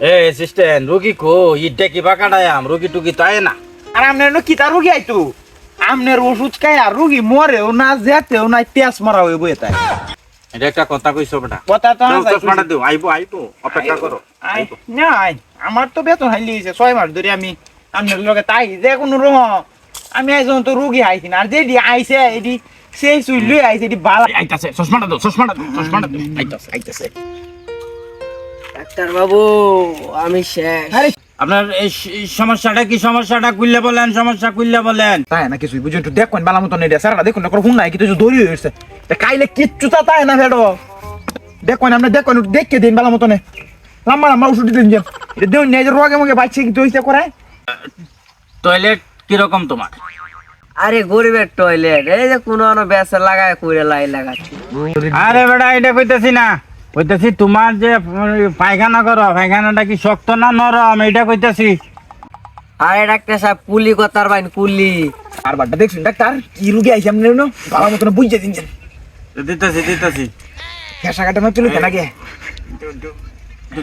এ রুগী কো ইডটা কিবা কাটায়াম রুগী টুকি তাই না? আর আপনার কি তার রুগী আইতো? আপনার ওষুধ খায় আর রুগী মরেও না যেতেও না তেজ মারা হইব তাই এটা একটা কথা কইছো বেটা। কথা তো চশমাটা দিও। আইবো আইবো অপেক্ষা করো। আই- না আই, আমার তো বেতন হাইলি হয়েছে ছয় মাস ধরে আমি আপনার লগে তাই। যে কোনো রকম আমি একজন তো রুগী আইছি না। আর যেডি আইছে এডি সেই সুই লই আইছে এডি বালা আইতাছে চশমাটা দাও চশমাটা দাও চশমাটা দাও। আইতাছে আইতাছে। ডাক্তার বাবু আমি শেষ। আপনার এই সমস্যাটা কি সমস্যাটা? কুইল্লে বলেন সমস্যা কুইল্লে বলেন। তাই না কিছুই বুঝুন তো দেখুন বালা মতন এটা। সারা দেখুন না হুন নাই কিছু দড়ি হয়েছে কাইলে কিচ্ছু তা তাই না ভেড়ো দেখুন আমরা দেখুন দেখকে দিন বালা মতনে। লম্বা লম্বা ওষুধ দিন যে। এটা নিয়ে রোগে মুগে বাচ্চা কি তৈরি করে? টয়লেট কীরকম তোমার? আরে গরিবের টয়লেট। এই যে কোনো বেসা লাগায় কইরে লাই লাগাচ্ছে। আরে বেটা এটা কইতেছি না। কইতেছি তোমার যে পায়খানা করো পায়খানাটা কি শক্ত না নরম? এটা কইতেছি। আরে ডাক্তার সাহেব কুলি কথার বাইন কুলি। আর বাড্ডা দেখছুন? ডাক্তার কি রুগী আইছে আপনি নো বালা মতন বুঝে দিন দিতেছি দিতেছি। ফেসা কাটা না তুলে কেন আগে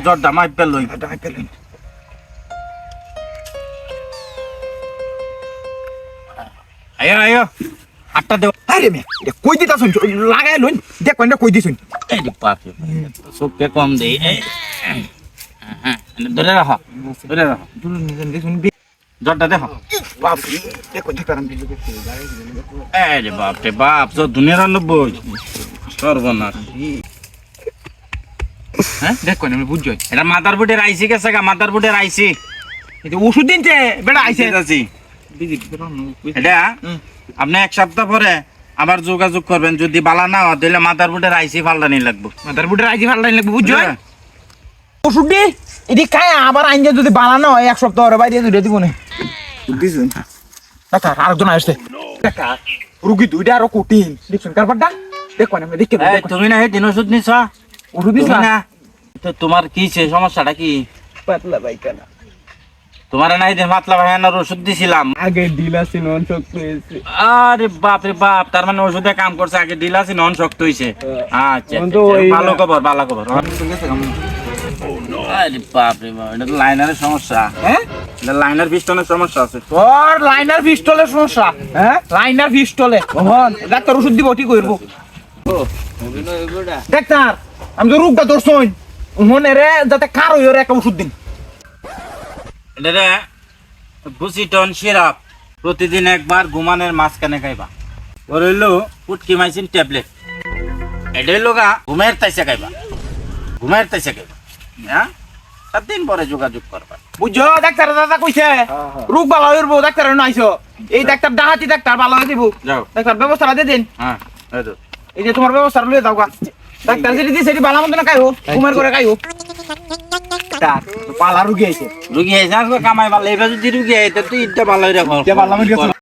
জ্বরটা মাইপ পেলই কাটা হাতে লইন। আয়ো আয়ো। আটটা দেও আরে মে কই দিতা শুন? লাগাই লইন। দেখুন এটা কই দিছুন এই চোখে কম দেই এই, হ্যাঁ, ধরে রাখো। ধরে রাখো। দেখুন জ্বরটা দেখো। বাপ এই রে বাপ রে বাপ তো দুনিয়ার নব্বই। সর্বনাশ। হ্যাঁ দেখুন আমি বুঝছি। এটা মাথার বুটের আইসি গেছে গা মাথার বুটের আইসি। এটা ওষুধ বেটা আইছে। আইসি এটা? আপনি এক সপ্তাহ পরে আবার যোগাযোগ করবেন যদি বালা না হয় তাহলে মাথার বুটের আইসি ফালদানি লাগবে। মাথার বুটের আইজি ভালো লাগবে বুঝছ? বুঝছ? ওষুধ দি এদি খায় আবার আইনজে যদি বানানো হয় এক সপ্তাহ পরে বাইরে দুইটা দিব না। বুঝছেন ডাক্তার আরেকজন আসছে। ডাক্তার রুগী দুইটা আরও কঠিন। দেখছেন কারবারটা দেখুন আমি দেখতে তুমি না দিন ওষুধ নিছ? ওষুধ দিছ না? তো তোমার কি সমস্যাটা কি? পাতলা পায়খানা। তোমার নাই দিন পাতলা ভাইয়ানোর ওষুধ দিছিলাম। আগে ডিলা সিনন শক্ত হয়েছে। আরে বাপ রে বাপ তার মানে ওষুধে কাম করছে আগে দিলাছি নন শক্ত হইছে আচ্ছা আচ্ছা, ওই- ভালো খবর ভালো খবর। আরে বাপ রে বাপ এটা তো লাইনারের সমস্যা। হ্যাঁ? এটা লাইনার পিস্টনের সমস্যা আছে। তোর লাইনার পিস্টলের সমস্যা হ্যাঁ? লাইনার পিস্টলে ডাক্তার ওষুধ দিব ঠিক করব। ডাক্তার আমি তো রোগটা ধরছই মনে রে যাতে কার হইরে একটা ওষুধ দিন। এটা বুসিটন সিরাপ প্রতিদিন একবার ঘুমানোর মাঝখানে খাইবা। ওর হইল পুটকি মাইসিন ট্যাবলেট। এটা হইল গা ঘুমের তাইসে খাইবা। ঘুমের তাইসে খাইবা। হ্যাঁ? সাত দিন পরে যোগাযোগ করবা। বুঝছ? ডাক্তার দাদা কইছে রোগ ভালো হইব ডাক্তার নাইছো এই ডাক্তার ডাহাতি ডাক্তার ভালো হয়ে দিব ডাক্তার ব্যবস্থা দিয়ে দিন। হ্যাঁ এই যে তোমার ব্যবস্থা লয়ে দাও গা। ডাক্তার যেটি দিছে সেটি ভালো মতো না খাইও ঘুমের করে খাইও ডাক পালা রুগি আইছে। রুগি আজকে কামাই ভালো এবার যদি রুগি আইতে তুই ইটা ভালো রাখো।